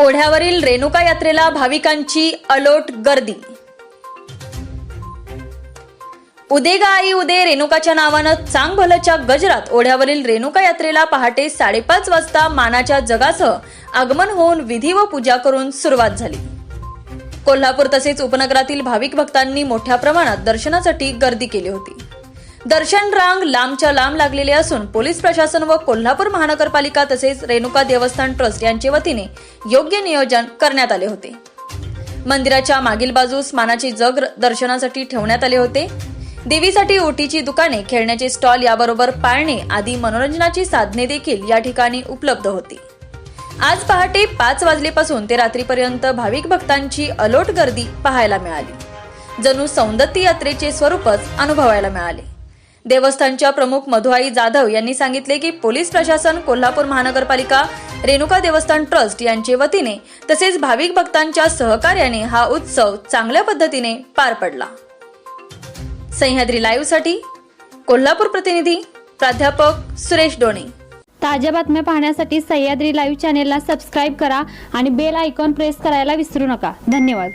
ओढ्यावरील रेणुका यात्रेला भाविकांची अलोट गर्दी. उदे गाई आई उदे रेणुकाच्या नावानं चांग भलच्या गजरात ओढ्यावरील रेणुका यात्रेला पहाटे साडेपाच वाजता मानाच्या जगासह आगमन होऊन विधी व पूजा करून सुरुवात झाली. कोल्हापूर तसेच उपनगरातील भाविक भक्तांनी मोठ्या प्रमाणात दर्शनासाठी गर्दी केली होती. दर्शन रांग लांबच्या लांब लागलेले असून पोलीस प्रशासन व कोल्हापूर महानगरपालिका तसेच रेणुका देवस्थान ट्रस्ट यांच्या वतीने योग्य नियोजन करण्यात आले होते. मंदिराच्या मागील बाजूस मानाचे जग दर्शनासाठी ठेवण्यात आले होते. देवीसाठी ओटीची दुकाने खेळण्याचे स्टॉल याबरोबर पाळणे आदी मनोरंजनाची साधने देखील या ठिकाणी उपलब्ध होती. आज पहाटे पाच वाजलेपासून ते रात्रीपर्यंत भाविक भक्तांची अलोट गर्दी पाहायला मिळाली. जणू सौंदत्ती यात्रेचे स्वरूपच अनुभवायला मिळाले. देवस्थानच्या प्रमुख मधुआई जाधव यांनी सांगितले की पोलीस प्रशासन कोल्हापूर महानगरपालिका रेणुका देवस्थान ट्रस्ट यांचे वतीने तसेच भाविक भक्तांच्या सहकार्याने हा उत्सव चांगल्या पद्धतीने पार पडला. सह्याद्री लाईव्हसाठी कोल्हापूर प्रतिनिधी प्राध्यापक सुरेश डोणे. ताज्या बातम्या पाहण्यासाठी सह्याद्री लाईव्ह चॅनेलला सबस्क्राईब करा आणि बेल आयकॉन प्रेस करायला विसरू नका. धन्यवाद.